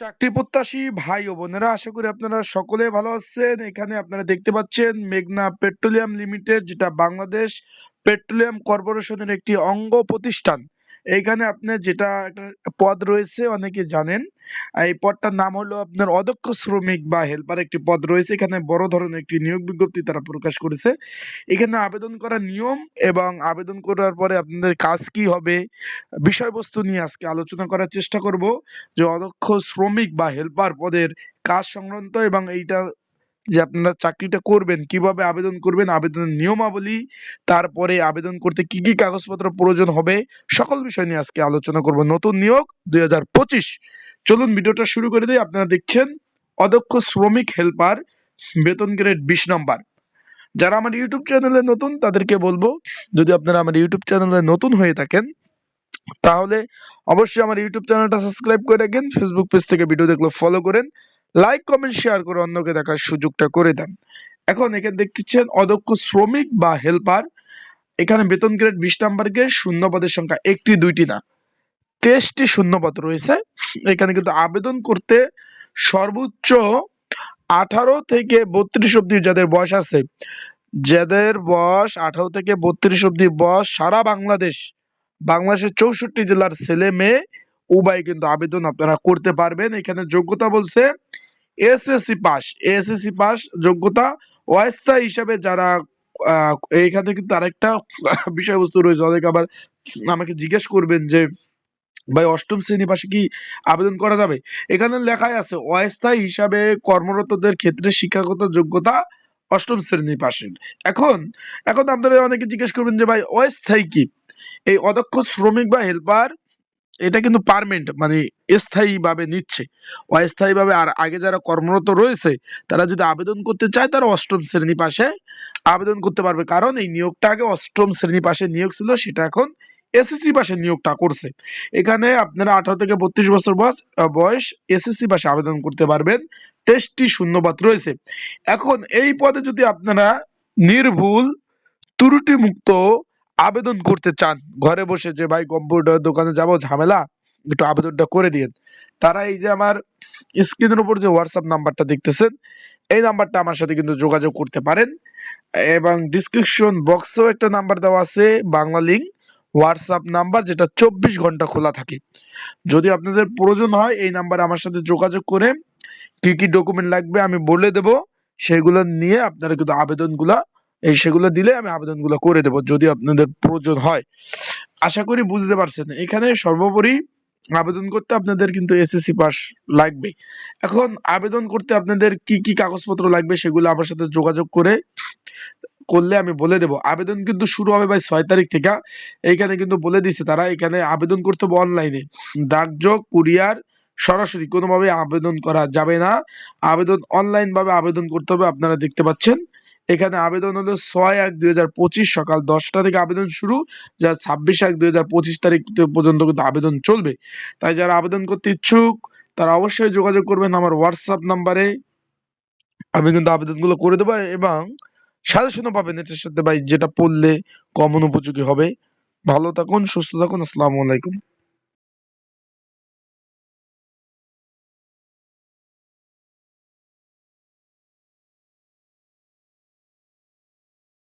চাকরি প্রত্যাশী ভাই ও বোনেরা, আশা করি আপনারা সকলে ভালো আছেন। এখানে আপনারা দেখতে পাচ্ছেন মেঘনা পেট্রোলিয়াম লিমিটেড, যেটা বাংলাদেশ পেট্রোলিয়াম কর্পোরেশনের একটি অঙ্গ প্রতিষ্ঠান। এইখানে আপনার যেটা একটা পদ রয়েছে, অনেকে জানেন। এই পদটার নাম হলো আপনার অদক্ষ শ্রমিক বা হেল্পার একটি পদ রয়েছে। এখানে বড় ধরনের একটি নিয়োগ বিজ্ঞপ্তি তারা প্রকাশ করেছে। এখানে আবেদন করার নিয়ম এবং আবেদন করার পরে আপনাদের কাজ কি হবে বিষয়বস্তু নিয়ে আজকে আলোচনা করার চেষ্টা করব। যে অদক্ষ শ্রমিক বা হেল্পার পদের কাজ সংক্রান্ত এবং এইটা যে আপনারা চাকরিটা করবেন, কীভাবে আবেদন করবেন, আবেদনের নিয়মাবলী, তারপরে আবেদন করতে কি কি কাগজপত্র প্রয়োজন হবে, সকল বিষয় নিয়ে আজকে আলোচনা করব। নতুন নিয়োগ দু হাজার পঁচিশ। চলুন ভিডিওটা শুরু করে দিই। আপনারা দেখছেন অদক্ষ শ্রমিক হেল্পার, বেতন গ্রেড বিশ নম্বর। যারা আমার ইউটিউব চ্যানেলে নতুন, তাদেরকে বলব, যদি আপনারা আমার ইউটিউব চ্যানেলে নতুন হয়ে থাকেন, তাহলে অবশ্যই আমার ইউটিউব চ্যানেলটা সাবস্ক্রাইব করে রাখেন ফেসবুক পেজ থেকে ভিডিও দেখলে ফলো করেন। লাইক কমেন্ট শেয়ার করে অন্যকে দেখার সুযোগটা করে দেন। এখন এখানে দেখতেছেন অদক্ষ শ্রমিক বা হেল্পার এখানে বেতন গ্রেড বিশ নাম্বারকে শূন্য পদের সংখ্যা একটি, দুইটি না। তেইশটি শূন্যপদ রয়েছে। এখানে কিন্তু আবেদন করতে সর্বোচ্চ আঠারো থেকে বত্রিশ অব্দি যাদের বয়স আছে, যাদের বয়স আঠারো থেকে বত্রিশ অব্দি বয়স সারা বাংলাদেশ, বাংলাদেশের চৌষট্টি জেলার ছেলে মেয়ে উভয় কিন্তু আবেদন আপনারা করতে পারবেন। এখানে যোগ্যতা বলছে এসএসসি পাস। এসএসসি পাস যোগ্যতা অস্থায়ী হিসাবে যারা আহ, এইখানে কিন্তু আরেকটা বিষয়বস্তু রয়েছে। অনেকে আবার আমাকে জিজ্ঞেস করবেন যে ভাই অষ্টম শ্রেণি পাশে কি আবেদন করা যাবে? এখানে লেখাই আছে অস্থায়ী হিসাবে কর্মরতদের ক্ষেত্রে শিক্ষাগত যোগ্যতা অষ্টম শ্রেণি পাশের। এখন এখন আপনারা অনেকে জিজ্ঞেস করবেন যে ভাই অস্থায়ী কি? এই অদক্ষ শ্রমিক বা হেল্পার এটা কিন্তু পারমেন্ট মানে স্থায়ীভাবে নিচ্ছে। অস্থায়ীভাবে আর আগে যারা কর্মরত রয়েছে, তারা যদি আবেদন করতে চায়, তারা অষ্টম শ্রেণি পাশে আবেদন করতে পারবে। কারণ এই নিয়োগটা আগে অষ্টম শ্রেণি পাশে নিয়োগ ছিল, সেটা এখন এসএসসি পাশে নিয়োগটা করছে। এখানে আপনারা আঠারো থেকে বত্রিশ বছর বয়স বয়স এসএসসি পাশে আবেদন করতে পারবেন। তেইশটি শূন্যপাত রয়েছে। এখন এই পদে যদি আপনারা নির্ভুল ত্রুটি মুক্ত আবেদন করতে চান, ঘরে বসে যে, ভাই কম্পিউটার দোকানে যাব, ঝামেলা, একটু আবেদনটা করে দিন তারা এই যে আমার স্ক্রিনের উপর যে হোয়াটসঅ্যাপ নাম্বারটা দেখতেছেন, এই নাম্বারটা আমার সাথে কিন্তু যোগাযোগ করতে পারেন। এবং ডিসক্রিপশন বক্সেও একটা নাম্বার দেওয়া আছে, বাংলা লিঙ্ক হোয়াটসঅ্যাপ নাম্বার যেটা চব্বিশ ঘণ্টা খোলা থাকে। যদি আপনাদের প্রয়োজন হয়, এই নাম্বারে আমার সাথে যোগাযোগ করে কি কি ডকুমেন্ট লাগবে আমি বলে দেব, সেগুলো নিয়ে আপনারা কিন্তু আবেদনগুলা এই সেগুলো দিলে আমি আবেদনগুলো করে দেব, যদি আপনাদের প্রয়োজন হয়। আশা করি বুঝতে পারছেন। এখানে সর্বোপরি আবেদন করতে আপনাদের কিন্তু এসএসসি পাস লাগবে এখন আবেদন করতে আপনাদের কি কি কাগজপত্র লাগবে সেগুলো আমার সাথে যোগাযোগ করে করলে আমি বলে দেব। আবেদন কিন্তু শুরু হবে ভাই ছয় তারিখ থেকে। এইখানে কিন্তু বলে দিছে তারা, এখানে আবেদন করতে হবে অনলাইনে। ডাকযোগ, কুরিয়ার, সরাসরি কোনোভাবে আবেদন করা যাবে না। আবেদন অনলাইন ভাবে আবেদন করতে হবে, আপনারা দেখতে পাচ্ছেন। এখানে আবেদন হলো ছয় এক দুই সকাল দশটা থেকে আবেদন শুরু, যা ছাব্বিশ এক দুই তারিখ পর্যন্ত কিন্তু আবেদন চলবে। তাই যারা আবেদন করতে ইচ্ছুক, তারা অবশ্যই যোগাযোগ করবেন আমার হোয়াটসঅ্যাপ নাম্বারে। আমি কিন্তু আবেদনগুলো করে দেবো এবং সাজেশনও পাবেন এটার সাথে ভাই, যেটা পড়লে কমন উপযোগী হবে। ভালো থাকুন, সুস্থ থাকুন, আসসালামু আলাইকুম।